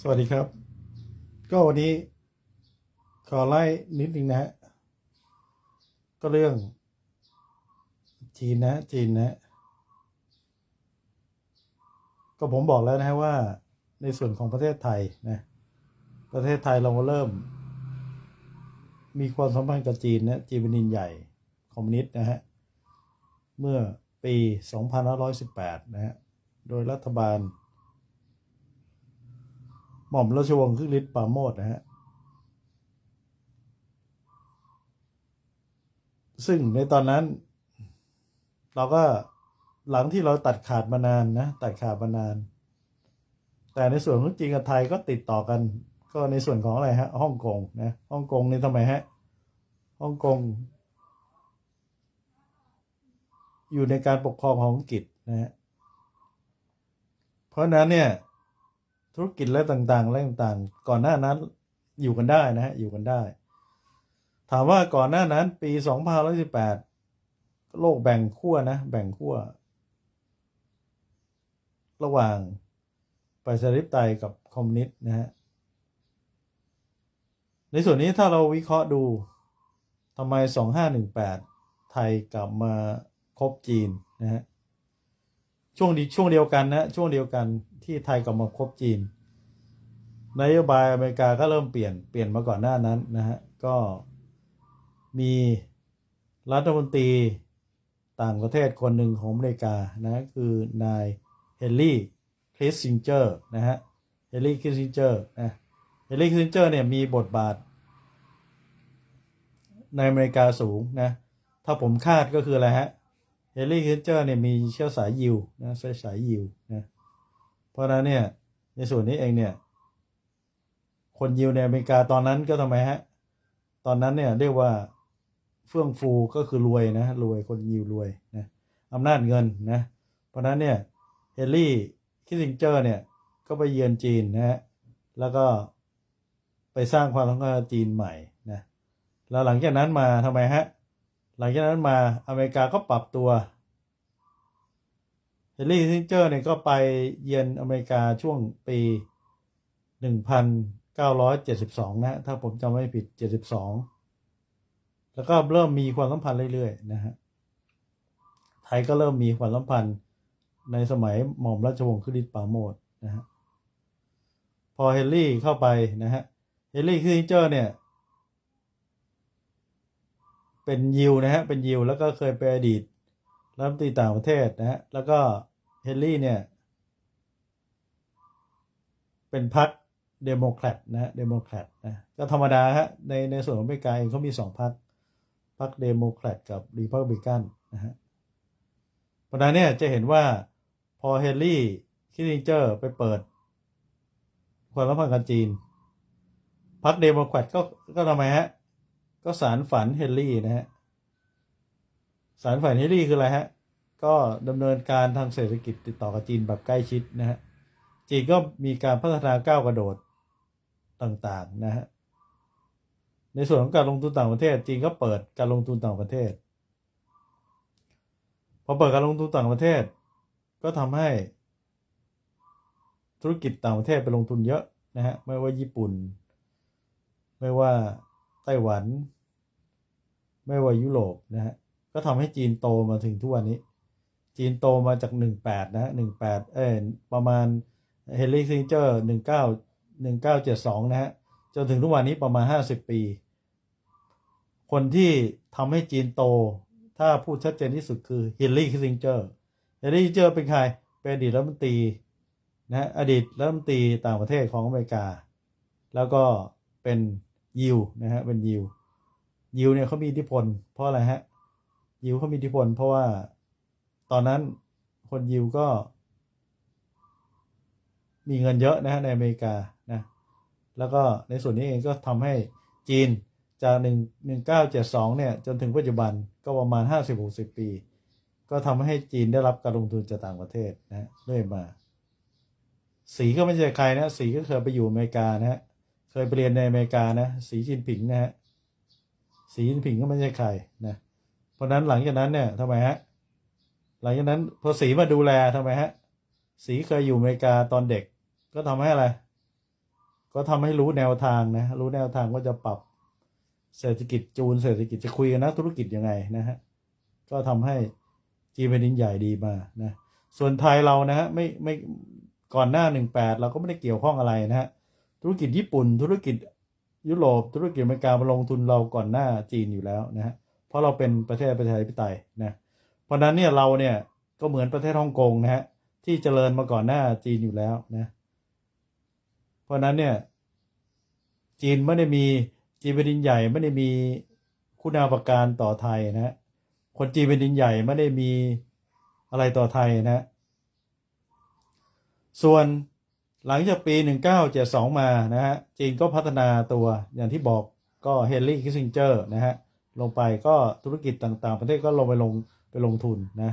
สวัสดีครับ ก็วันนี้ขอไล่นิดนึงนะฮะก็เรื่อง จีนนะ จีนนะ ก็ผมบอกแล้วนะฮะว่า ในส่วนของประเทศไทยนะ ประเทศไทยเราก็เริ่ม มีความสัมพันธ์กับจีนนะจีนเป็นดินใหญ่คอมมิวนิสต์นะฮะ เมื่อปี 2518 นะฮะ โดยรัฐบาล หม่อมราชวงศ์คึกฤทธิ์ปราโมทนะฮะ ซึ่งในตอนนั้น เราก็หลังที่เราตัดขาดมานานนะ ตัดขาดมานาน แต่ในส่วนของจีนกับไทยก็ติดต่อกัน ก็ในส่วนของอะไรฮะฮ่องกงนะฮ่องกงนี่ทำไมฮะฮ่องกงอยู่ในการปกครองของอังกฤษนะฮะเพราะฉะนั้นเนี่ย ธุรกิจและต่างๆและต่างๆ ก่อนหน้านั้นอยู่กันได้นะฮะอยู่กันได้ ถามว่าก่อนหน้านั้น ปี2518โลกแบ่งขั้วนะ แบ่งขั้ว ระหว่างประชาธิปไตยกับคอมมิวนิสต์นะฮะในส่วนนี้ถ้าเราวิเคราะห์ดูทำไม 2518 ไทยกลับมาคบจีนนะฮะ ช่วงดีช่วงเดียวกันนะช่วงเดียวกันที่ไทยกลับมาคบจีนนโยบายอเมริกาก็เริ่มเปลี่ยนเปลี่ยนมาก่อนหน้านั้นนะฮะก็มีรัฐมนตรีต่างประเทศคนหนึ่งของอเมริกานะคือนายเฮนรี่คริสซิงเจอร์นะฮะเฮนรี่คริสซิงเจอร์นะเฮนรี่คริสซิงเจอร์เนี่ยมีบทบาท ในอเมริกาสูงนะถ้าผมคาดก็คืออะไรฮะ เฮนรี่คินเจอร์เนี่ยมีเชื้อสายยิวนะเชื้อสายยิวนะเพราะนั้นเนี่ยในส่วนนี้เองเนี่ย คนยิวในอเมริกาตอนนั้นก็ทำไมฮะ ตอนนั้นเนี่ยเรียกว่าเฟื่องฟูก็คือรวยนะรวยคนยิวรวยนะอำนาจเงินนะเพราะนั้นเนี่ยเฮนรี่คิสซิงเจอร์เนี่ยก็ไปเยือนจีนนะฮะแล้วก็ไปสร้างความสัมพันธ์จีนใหม่นะแล้วหลังจากนั้นมาทำไมฮะ หลังจากนั้นมาอเมริกาก็ปรับตัวเฮนรี่ซิงเจอร์เนี่ยก็ไปเยือนอเมริกาช่วงปี 1972 นะ ถ้าผมจำไม่ผิด 72 แล้วก็เริ่มมีความสัมพันธ์เรื่อยๆนะฮะไทยก็เริ่มมีความสัมพันธ์ในสมัยหม่อมราชวงศ์คริสต์ปาโมทนะฮะพอเฮนรี่เข้าไปนะฮะเฮนรี่ซิงเจอร์เนี่ย เป็นยิวนะฮะเป็นยิวแล้วก็เคยเป็นอดีตรัฐมนตรีต่างประเทศนะฮะแล้วก็เฮนรี่เนี่ยเป็นพรรคเดโมแครตนะฮะเดโมแครตนะก็ธรรมดาฮะในในส่วนของอเมริกาเองเขามีสองพรรคพรรคเดโมแครตกับรีพับลิกันนะฮะเพราะนั้นเนี่ยจะเห็นว่าพอเฮนรี่คิสซิงเจอร์ไปเปิดความสัมพันธ์กับจีนพรรคเดโมแครตก็ก็ทำไมฮะ ก็สารฝันเฮนรี่นะฮะสารฝันเฮนรี่คืออะไรฮะ ก็ดำเนินการทางเศรษฐกิจติดต่อกับจีนแบบใกล้ชิดนะฮะจีนก็มีการพัฒนาก้าวกระโดดต่างๆนะฮะในส่วนของการลงทุนต่างประเทศจีนก็เปิดการลงทุนต่างประเทศพอเปิดการลงทุนต่างประเทศ ก็ทำให้ ธุรกิจต่างประเทศไปลงทุนเยอะนะฮะไม่ว่าญี่ปุ่น ไม่ว่าไต้หวัน ไม่ว่ายุโรปนะฮะก็ทำให้จีนโตมาถึงทุกวันนี้ จีนโตมาจากหนึ่งแปดนะฮะหนึ่งแปดเอ้ประมาณเฮนรี่ซิงเจอร์หนึ่งเก้าหนึ่งเก้าเจ็ดสองนะฮะ จนถึงทุกวันนี้ประมาณห้าสิบปี คนที่ทำให้จีนโต ถ้าพูดชัดเจนที่สุดคือเฮนรี่ซิงเจอร์เฮนรี่ซิงเจอร์เป็นใคร เป็นอดีตรัฐมนตรีนะฮะอดีตรัฐมนตรีต่างประเทศของอเมริกา แล้วก็เป็นยิวนะฮะ เป็นยิว ยิวเนี่ยเขามีอิทธิพล เพราะอะไรฮะ ยิวเขามีอิทธิพล เพราะว่าตอนนั้นคนยิวก็ มีเงินเยอะนะฮะในอเมริกานะแล้วก็ในส่วนนี้เองก็ทำให้จีนจากหนึ่งหนึ่งเก้าเจ็ดสองเนี่ยจนถึงปัจจุบันก็ประมาณห้าสิบหกสิบปี ก็ทำให้จีนได้รับการลงทุนจากต่างประเทศนะฮะเรื่อยมา สีก็ไม่ใช่ใครนะ สีก็เคยไปอยู่อเมริกานะฮะเคยไปเรียนในอเมริกานะ สีจินผิงนะฮะ สีจินผิงก็ไม่ใช่ใครนะ เพราะนั้นหลังจากนั้นเนี่ยทำไมฮะ หลังจากนั้นพอสีมาดูแลทำไมฮะ สีเคยอยู่อเมริกาตอนเด็ก ก็ทำให้อะไร ก็ทำให้รู้แนวทางนะ รู้แนวทางว่าจะปรับเศรษฐกิจจูนเศรษฐกิจจะคุยกันนะธุรกิจยังไงนะฮะ ก็ทำให้จีนเป็นดินใหญ่ดีมานะ ส่วนไทยเรานะฮะไม่ไม่ก่อนหน้าหนึ่งแปดเราก็ไม่ได้เกี่ยวข้องอะไรนะฮะ ธุรกิจญี่ปุ่น ธุรกิจ ยุโรปธุรกิจอเมริกามาลงทุนเราก่อนหน้าจีนอยู่แล้วนะฮะเพราะเราเป็นประเทศประชาธิปไตยนะเพราะนั้นเนี่ยเราเนี่ยก็เหมือนประเทศฮ่องกงนะฮะที่เจริญมาก่อนหน้าจีนอยู่แล้วนะเพราะฉะนั้นเนี่ยจีนไม่ได้มีจีนเป็นดินใหญ่ไม่ได้มีคุณาประการต่อไทยนะฮะคนจีนเป็นดินใหญ่ไม่ได้มีอะไรต่อไทยนะฮะส่วน หลังจากปี 1972 มานะฮะจีนก็พัฒนาตัวอย่างที่บอกก็เฮนรี่คิสซิงเจอร์นะฮะลงไปก็ธุรกิจต่างๆ ประเทศก็ลงไปลงไปลงทุนนะ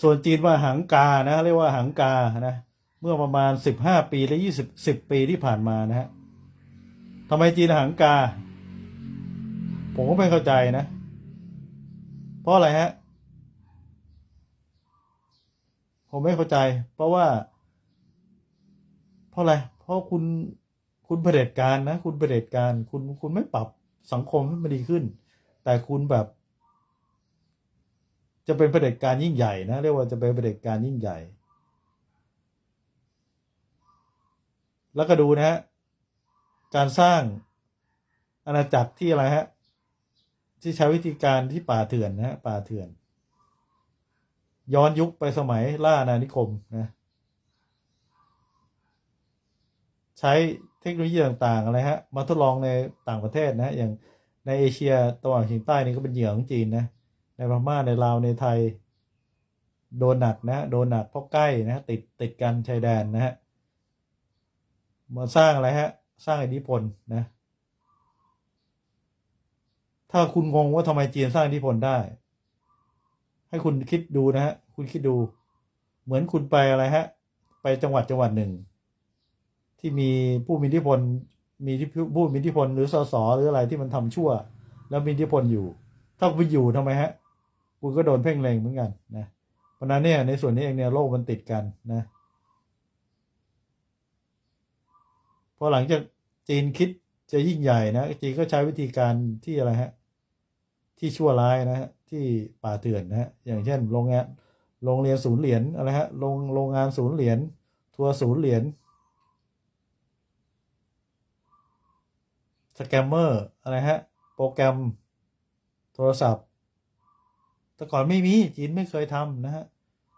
ส่วนจีนว่าหางกานะเรียกว่าหางกานะเมื่อประมาณ 15 ปีและ20 10 ปีที่ผ่านมานะฮะทำไมจีนหางกา ผมก็ไม่เข้าใจนะ เพราะอะไรฮะ ผมไม่เข้าใจ เพราะว่า เพราะอะไร เพราะคุณคุณเผด็จการนะ คุณเผด็จการ คุณคุณไม่ปรับสังคมให้มันดีขึ้น แต่คุณแบบ จะเป็นเผด็จการยิ่งใหญ่นะเรียกว่าจะเป็นเผด็จการยิ่งใหญ่ แล้วก็ดูนะฮะการสร้างอาณาจักรที่อะไรฮะที่ใช้วิธีการที่ป่าเถื่อนนะฮะป่าเถื่อน ย้อนยุคไปสมัยล่าอาณานิคมนะ ใช้เทคโนโลยีต่างๆอะไรฮะมาทดลองในต่างประเทศนะอย่างในเอเชียตะวันออกเฉียงใต้นี่ก็เป็นเหยื่อของจีนนะในพม่าในลาวในไทย โดนหนักนะโดนหนักเพราะใกล้นะติดติดกันชายแดนนะฮะมาสร้างอะไรฮะสร้างอิทธิพลนะถ้าคุณงงว่าทำไมจีนสร้างอิทธิพลได้ ให้คุณคิดดูนะฮะคุณคิดดู เหมือนคุณไปอะไรฮะ ไปจังหวัดจังหวัดหนึ่ง ที่มีผู้มีอิทธิพล มีที่ผู้มีอิทธิพลหรือสสหรืออะไรที่มันทำชั่ว แล้วมีอิทธิพลอยู่ ถ้าคุณไปอยู่ทำไมฮะคุณก็โดนเพ่งเล็งเหมือนกันนะเพราะนั้นเนี่ยในส่วนนี้เองเนี่ยโลกมันติดกันนะพอหลังจากจีนคิดจะยิ่งใหญ่นะจีนก็ใช้วิธีการที่อะไรฮะที่ชั่วร้ายนะฮะที่ป่าเถื่อนนะฮะอย่างเช่นโรงงานโรงเรียนศูนย์เหรียญอะไรฮะโรงโรงงานศูนย์เหรียญทัวร์ศูนย์เหรียญ สแกมเมอร์อะไรฮะ โปรแกรมโทรศัพท์ แต่ก่อนไม่มีจีนไม่เคยทำนะฮะ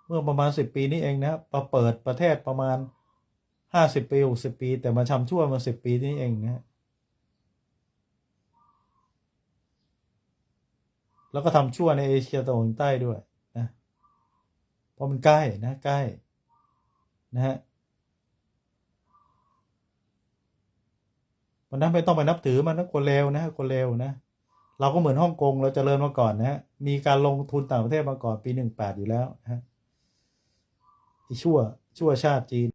เมื่อประมาณสิบปีนี้เองนะมาเปิดประเทศประมาณห้าสิบปีหกสิบปี แต่มาทำชั่วมาสิบปีนี้เองนะฮะแล้วก็ทำชั่วในเอเชียตะวันใต้ด้วยนะ เพราะมันใกล้นะใกล้นะฮะ มันนั้นไม่ต้องไปนับถือมันนะคนเลวนะ คนเลวนะ เราก็เหมือนฮ่องกงเราจเจริญมาก่อนนะมีการลงทุนต่างประเทศมาก่อนปีหนึ่งแปดอยู่แล้วนะฮะอีชั่วชั่วชาติจีน